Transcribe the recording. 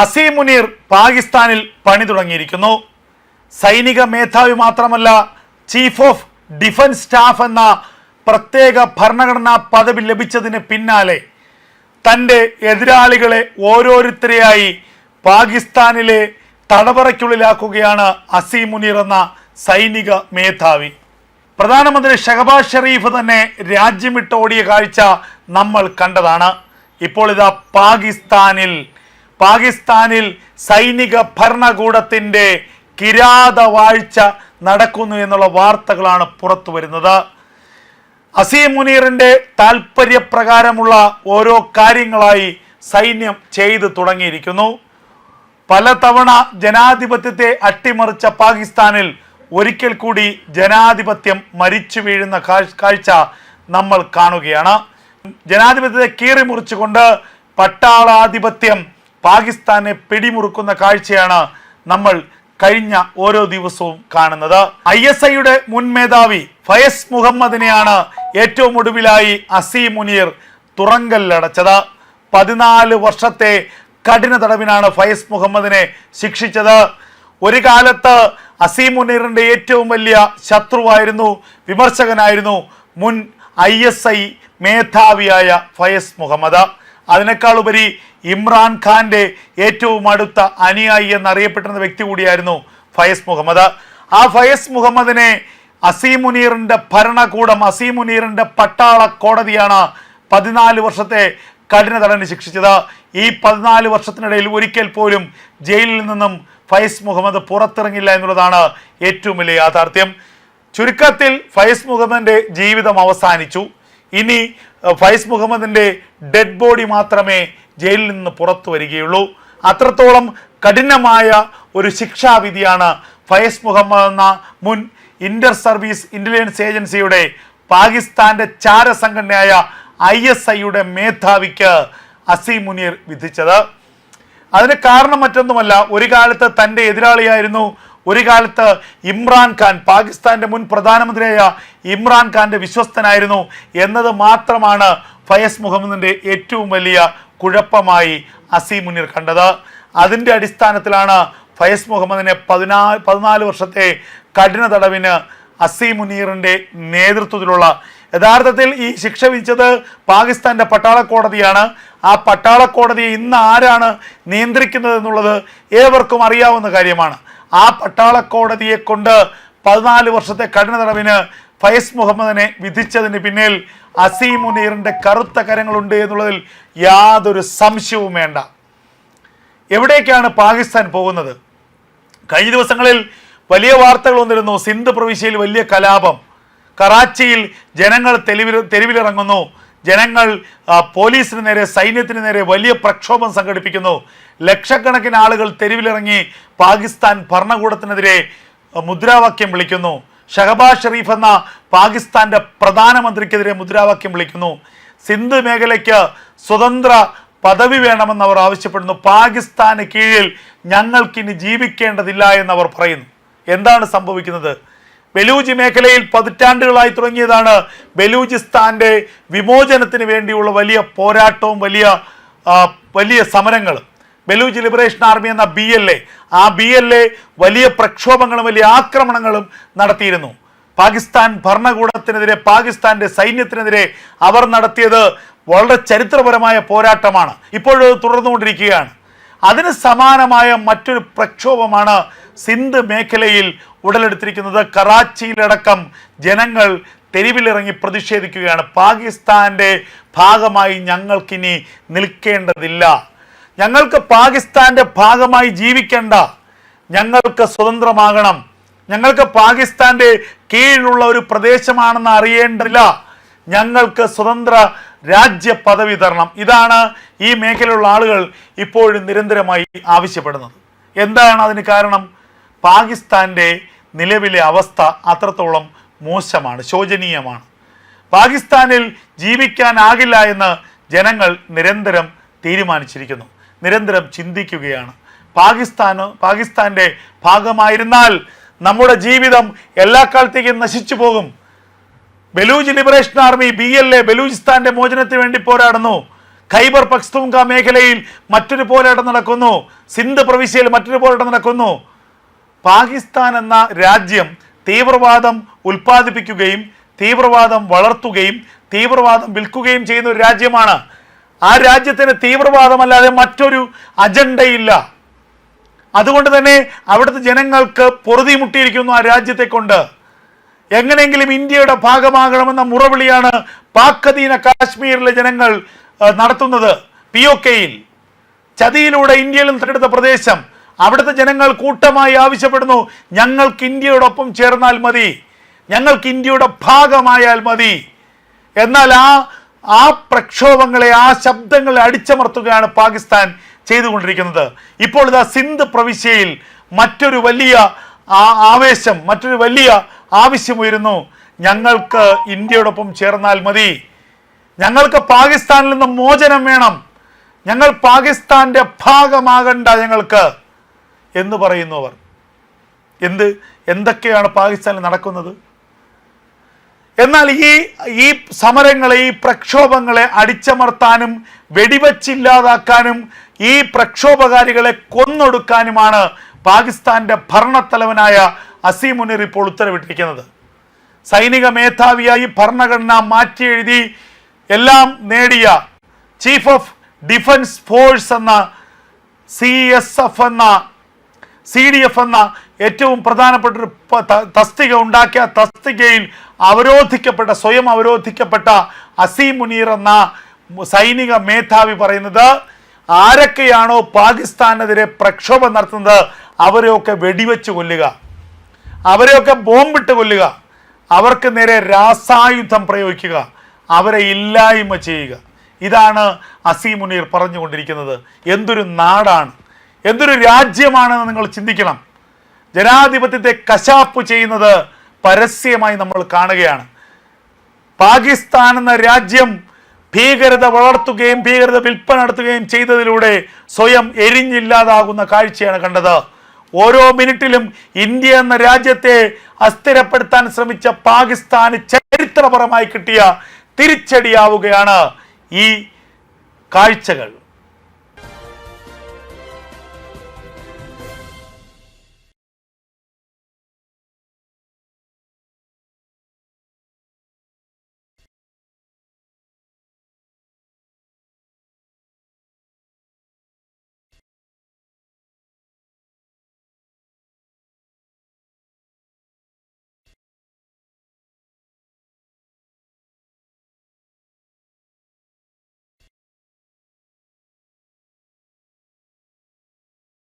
അസീം മുനീർ പാകിസ്ഥാനിൽ പണി തുടങ്ങിയിരിക്കുന്നു. സൈനിക മേധാവി മാത്രമല്ല ചീഫ് ഓഫ് ഡിഫൻസ് സ്റ്റാഫ് എന്ന പ്രത്യേക ഭരണഘടനാ പദവി ലഭിച്ചതിന് പിന്നാലെ തന്റെ എതിരാളികളെ ഓരോരുത്തരെയായി പാകിസ്ഥാനിലെ തടവറയ്ക്കുള്ളിലാക്കുകയാണ് അസീം മുനീർ എന്ന സൈനിക മേധാവി. പ്രധാനമന്ത്രി ഷഹബാസ് ഷെറീഫ് തന്നെ രാജ്യം വിട്ടോടിയ കാഴ്ച നമ്മൾ കണ്ടതാണ്. ഇപ്പോൾ ഇതാ പാകിസ്ഥാനിൽ പാകിസ്ഥാനിൽ സൈനിക ഭരണകൂടത്തിന്റെ കിരാത വാഴ്ച നടക്കുന്നു എന്നുള്ള വാർത്തകളാണ് പുറത്തു വരുന്നത്. അസീം മുനീറിന്റെ താല്പര്യപ്രകാരമുള്ള ഓരോ കാര്യങ്ങളായി സൈന്യം ചെയ്തു തുടങ്ങിയിരിക്കുന്നു. പലതവണ ജനാധിപത്യത്തെ അട്ടിമറിച്ച പാകിസ്ഥാനിൽ ഒരിക്കൽ കൂടി ജനാധിപത്യം മരിച്ചു വീഴുന്ന കാഴ്ച നമ്മൾ കാണുകയാണ്. ജനാധിപത്യത്തെ കീറിമുറിച്ചുകൊണ്ട് പട്ടാളാധിപത്യം പാകിസ്ഥാനെ പിടിമുറുക്കുന്ന കാഴ്ചയാണ് നമ്മൾ കഴിഞ്ഞ ഓരോ ദിവസവും കാണുന്നത്. ഐ എസ് ഐയുടെ മുൻ മേധാവി ഫയസ് മുഹമ്മദിനെയാണ് ഏറ്റവും ഒടുവിലായി അസി മുനീർ തുറങ്കല്ലടച്ചത്. പതിനാല് വർഷത്തെ കഠിന തടവിനാണ് ഫയസ് മുഹമ്മദിനെ ശിക്ഷിച്ചത്. ഒരു കാലത്ത് അസി മുനീറിന്റെ ഏറ്റവും വലിയ ശത്രുവായിരുന്നു വിമർശകനായിരുന്നു മുൻ ഐ എസ് ഐ മേധാവിയായ ഫയസ് മുഹമ്മദ്. അതിനേക്കാൾ ഉപരി ഇമ്രാൻ ഖാന്റെ ഏറ്റവും അടുത്ത അനുയായി എന്നറിയപ്പെട്ടിരുന്ന വ്യക്തി കൂടിയായിരുന്നു ഫയസ് മുഹമ്മദ്. ആ ഫയസ് മുഹമ്മദിനെ അസീമുനീറിന്റെ ഭരണകൂടം അസീമുനീറിന്റെ പട്ടാള കോടതിയാണ് പതിനാല് വർഷത്തെ കഠിന തടവിന് ശിക്ഷിച്ചത്. ഈ പതിനാല് വർഷത്തിനിടയിൽ ഒരിക്കൽ പോലും ജയിലിൽ നിന്നും ഫയസ് മുഹമ്മദ് പുറത്തിറങ്ങില്ല എന്നുള്ളതാണ് ഏറ്റവും വലിയ യാഥാർത്ഥ്യം. ചുരുക്കത്തിൽ ഫയസ് മുഹമ്മദിന്റെ ജീവിതം അവസാനിച്ചു. ഇനി ഫയസ് മുഹമ്മദിന്റെ ഡെഡ് ബോഡി മാത്രമേ ജയിലിൽ നിന്ന് പുറത്തു വരികയുള്ളൂ. അത്രത്തോളം കഠിനമായ ഒരു ശിക്ഷാവിധിയാണ് ഫയസ് മുഹമ്മദ് എന്ന മുൻ ഇന്റർ സർവീസ് ഇന്റലിജൻസ് ഏജൻസിയുടെ പാകിസ്ഥാന്റെ ചാരസംഘടനയായ ഐ എസ് ഐയുടെ മേധാവിക്ക് അസീം മുനീർ വിധിച്ചത്. അതിന് കാരണം മറ്റൊന്നുമല്ല ഒരു കാലത്ത് തന്റെ എതിരാളിയായിരുന്നു. ഒരു കാലത്ത് ഇമ്രാൻ ഖാൻ പാകിസ്ഥാന്റെ മുൻ പ്രധാനമന്ത്രിയായ ഇമ്രാൻ ഖാന്റെ വിശ്വസ്തനായിരുന്നു. എന്നത് മാത്രമാണ് ഫയസ് മുഹമ്മദിന്റെ ഏറ്റവും വലിയ കുഴപ്പമായി അസീം മുനീർ കണ്ടത്. അതിന്റെ അടിസ്ഥാനത്തിലാണ് ഫയസ് മുഹമ്മദിനെ പതിനാ പതിനാല് വർഷത്തെ കഠിന തടവിന് അസീം മുനീറിന്റെ നേതൃത്വത്തിലുള്ള യഥാർത്ഥത്തിൽ ഈ ശിക്ഷ വിധിച്ചത് പാകിസ്ഥാന്റെ പട്ടാള കോടതിയാണ് ആ പട്ടാള കോടതിയെ ഇന്ന് ആരാണ് നിയന്ത്രിക്കുന്നത് എന്നുള്ളത് ഏവർക്കും അറിയാവുന്ന കാര്യമാണ്. ആ പട്ടാള കോടതിയെ കൊണ്ട് പതിനാല് വർഷത്തെ കഠിന തടവിന് ഫയസ് മുഹമ്മദിനെ വിധിച്ചതിന് പിന്നിൽ അസീം മുനീറിന്റെ കറുത്ത കരങ്ങളുണ്ട് എന്നുള്ളതിൽ യാതൊരു സംശയവും വേണ്ട. എവിടേക്കാണ് പാകിസ്ഥാൻ പോകുന്നത്? കഴിഞ്ഞ ദിവസങ്ങളിൽ വലിയ വാർത്തകൾ വന്നിരുന്നു. സിന്ധ് പ്രവിശ്യയിൽ വലിയ കലാപം. കറാച്ചിയിൽ ജനങ്ങൾ തെരുവിൽ തെരുവിലിറങ്ങുന്നു. ജനങ്ങൾ പോലീസിന് നേരെ സൈന്യത്തിന് നേരെ വലിയ പ്രക്ഷോഭം സംഘടിപ്പിക്കുന്നു. ലക്ഷക്കണക്കിന് ആളുകൾ തെരുവിലിറങ്ങി പാകിസ്ഥാൻ ഭരണകൂടത്തിനെതിരെ മുദ്രാവാക്യം വിളിക്കുന്നു. ഷഹബാസ് ഷെറീഫ് എന്ന പാകിസ്ഥാന്റെ പ്രധാനമന്ത്രിക്കെതിരെ മുദ്രാവാക്യം വിളിക്കുന്നു. സിന്ധ് മേഖലയ്ക്ക് സ്വതന്ത്ര പദവി വേണമെന്ന് അവർ ആവശ്യപ്പെടുന്നു. പാകിസ്ഥാന് കീഴിൽ ഞങ്ങൾക്കിനി ജീവിക്കേണ്ടതില്ല എന്ന് അവർ പറയുന്നു. എന്താണ് സംഭവിക്കുന്നത്? ബലൂജ് മേഖലയിൽ പതിറ്റാണ്ടുകളായി തുടങ്ങിയതാണ് ബലൂചിസ്ഥാന്റെ വിമോചനത്തിന് വേണ്ടിയുള്ള വലിയ പോരാട്ടവും വലിയ വലിയ സമരങ്ങളും. ബലൂജ് ലിബറേഷൻ ആർമി എന്ന ബി എൽ എ ആ ബി എൽ എ വലിയ പ്രക്ഷോഭങ്ങളും വലിയ ആക്രമണങ്ങളും നടത്തിയിരുന്നു. പാകിസ്ഥാൻ ഭരണകൂടത്തിനെതിരെ പാകിസ്ഥാന്റെ സൈന്യത്തിനെതിരെ അവർ നടത്തിയത് വളരെ ചരിത്രപരമായ പോരാട്ടമാണ്. ഇപ്പോൾ തുടർന്നുകൊണ്ടിരിക്കുകയാണ്. അതിന് സമാനമായ മറ്റൊരു പ്രക്ഷോഭമാണ് സിന്ധ് മേഖലയിൽ ഉടലെടുത്തിരിക്കുന്നത്. കറാച്ചിയിലടക്കം ജനങ്ങൾ തെരുവിലിറങ്ങി പ്രതിഷേധിക്കുകയാണ്. പാകിസ്ഥാന്റെ ഭാഗമായി ഞങ്ങൾക്കിനി നിൽക്കേണ്ടതില്ല. ഞങ്ങൾക്ക് പാകിസ്ഥാന്റെ ഭാഗമായി ജീവിക്കേണ്ട ഞങ്ങൾക്ക് സ്വതന്ത്രമാകണം. ഞങ്ങൾക്ക് പാകിസ്ഥാന്റെ കീഴിലുള്ള ഒരു പ്രദേശമാണെന്ന് അറിയേണ്ടില്ല ഞങ്ങൾക്ക് സ്വതന്ത്ര രാജ്യ പദവി തരണം. ഇതാണ് ഈ മേഖലയിലുള്ള ആളുകൾ ഇപ്പോഴും നിരന്തരമായി ആവശ്യപ്പെടുന്നത്. എന്താണ് അതിന് കാരണം? പാകിസ്ഥാന്റെ നിലവിലെ അവസ്ഥ അത്രത്തോളം മോശമാണ് ശോചനീയമാണ്. പാകിസ്ഥാനിൽ ജീവിക്കാനാകില്ല എന്ന് ജനങ്ങൾ നിരന്തരം തീരുമാനിച്ചിരിക്കുന്നു. നിരന്തരം ചിന്തിക്കുകയാണ്. പാകിസ്ഥാന് പാകിസ്ഥാന്റെ ഭാഗമായിരുന്നാൽ നമ്മുടെ ജീവിതം എല്ലാ കാലത്തേക്കും നശിച്ചു പോകും. Baloch liberation army B L A ബലൂചിസ്ഥാന്റെ മോചനത്തിന് വേണ്ടി പോരാടുന്നു. ഖൈബർ പക്സ്തുങ്ക മേഖലയിൽ മറ്റൊരു പോരാട്ടം നടക്കുന്നു. സിന്ധ് പ്രവിശ്യയിൽ മറ്റൊരു പോരാട്ടം നടക്കുന്നു. പാകിസ്ഥാൻ എന്ന രാജ്യം തീവ്രവാദം ഉൽപ്പാദിപ്പിക്കുകയും തീവ്രവാദം വളർത്തുകയും തീവ്രവാദം വിൽക്കുകയും ചെയ്യുന്ന ഒരു രാജ്യമാണ് ആ രാജ്യത്തിന് തീവ്രവാദമല്ലാതെ മറ്റൊരു അജണ്ടയില്ല. അതുകൊണ്ട് തന്നെ അവിടുത്തെ ജനങ്ങൾക്ക് പൊറുതിമുട്ടിയിരിക്കുന്നു ആ രാജ്യത്തെ കൊണ്ട് എങ്ങനെയെങ്കിലും ഇന്ത്യയുടെ ഭാഗമാകണമെന്ന മുറവിളിയാണ് പാക് കാശ്മീരിലെ ജനങ്ങൾ നടത്തുന്നത്. പി ഒ കെയിൽ ചതിയിലൂടെ ഇന്ത്യയിൽ തട്ടെടുത്ത പ്രദേശം. അവിടുത്തെ ജനങ്ങൾ കൂട്ടമായി ആവശ്യപ്പെടുന്നു ഞങ്ങൾക്ക് ഇന്ത്യയോടൊപ്പം ചേർന്നാൽ മതി ഞങ്ങൾക്ക് ഇന്ത്യയുടെ ഭാഗമായാൽ മതി. എന്നാൽ ആ ആ പ്രക്ഷോഭങ്ങളെ ആ ശബ്ദങ്ങളെ അടിച്ചമർത്തുകയാണ് പാകിസ്ഥാൻ ചെയ്തുകൊണ്ടിരിക്കുന്നത്. ഇപ്പോൾ ഇതാ സിന്ധ് പ്രവിശ്യയിൽ മറ്റൊരു വലിയ ആവേശം മറ്റൊരു വലിയ ആവശ്യമുയരുന്നു. ഞങ്ങൾക്ക് ഇന്ത്യയോടൊപ്പം ചേർന്നാൽ മതി. ഞങ്ങൾക്ക് പാകിസ്ഥാനിൽ നിന്ന് മോചനം വേണം. ഞങ്ങൾ പാകിസ്ഥാന്റെ ഭാഗമാകണ്ട ഞങ്ങൾക്ക് എന്ന് പറയുന്നവർ എന്ത്? എന്തൊക്കെയാണ് പാകിസ്ഥാനിൽ നടക്കുന്നത്? എന്നാൽ ഈ ഈ സമരങ്ങളെ ഈ പ്രക്ഷോഭങ്ങളെ അടിച്ചമർത്താനും വെടിവച്ചില്ലാതാക്കാനും ഈ പ്രക്ഷോഭകാരികളെ കൊന്നൊടുക്കാനുമാണ് പാകിസ്ഥാന്റെ ഭരണത്തലവനായ അസീമുനിർ മുനീർ ഇപ്പോൾ ഉത്തരവിട്ടിരിക്കുന്നത്. സൈനിക മേധാവിയായി ഭരണഘടന മാറ്റി എഴുതി എല്ലാം നേടിയ ചീഫ് ഓഫ് ഡിഫൻസ് ഫോഴ്സ് എന്ന സി എസ് എഫ് എന്ന സി ഡി എഫ് എന്ന ഏറ്റവും പ്രധാനപ്പെട്ട ഒരു തസ്തിക ഉണ്ടാക്കിയ തസ്തികയിൽ അവരോധിക്കപ്പെട്ട സ്വയം അവരോധിക്കപ്പെട്ട അസീം മുനീർ എന്ന സൈനിക മേധാവി പറയുന്നത് ആരൊക്കെയാണോ പാകിസ്ഥാനെതിരെ പ്രക്ഷോഭം നടത്തുന്നത് അവരെയൊക്കെ വെടിവെച്ച് കൊല്ലുക. അവരെയൊക്കെ ബോംബിട്ട് കൊല്ലുക. അവർക്ക് നേരെ രാസായുധം പ്രയോഗിക്കുക. അവരെ ഇല്ലായ്മ ചെയ്യുക. ഇതാണ് അസീം മുനീർ പറഞ്ഞുകൊണ്ടിരിക്കുന്നത്. എന്തൊരു നാടാണ്. എന്തൊരു രാജ്യമാണെന്ന് നിങ്ങൾ ചിന്തിക്കണം. ജനാധിപത്യത്തെ കശാപ്പ് ചെയ്യുന്നത് പരസ്യമായി നമ്മൾ കാണുകയാണ്. പാകിസ്ഥാൻ എന്ന രാജ്യം ഭീകരത വളർത്തുകയും ഭീകരത വിൽപ്പന നടത്തുകയും ചെയ്തതിലൂടെ സ്വയം എരിഞ്ഞില്ലാതാകുന്ന കാഴ്ചയാണ് കണ്ടത്. ഓരോ മിനിറ്റിലും ഇന്ത്യ എന്ന രാജ്യത്തെ അസ്ഥിരപ്പെടുത്താൻ ശ്രമിച്ച പാകിസ്ഥാന് ചരിത്രപരമായി കിട്ടിയ തിരിച്ചടിയാവുകയാണ് ഈ കാഴ്ചകൾ.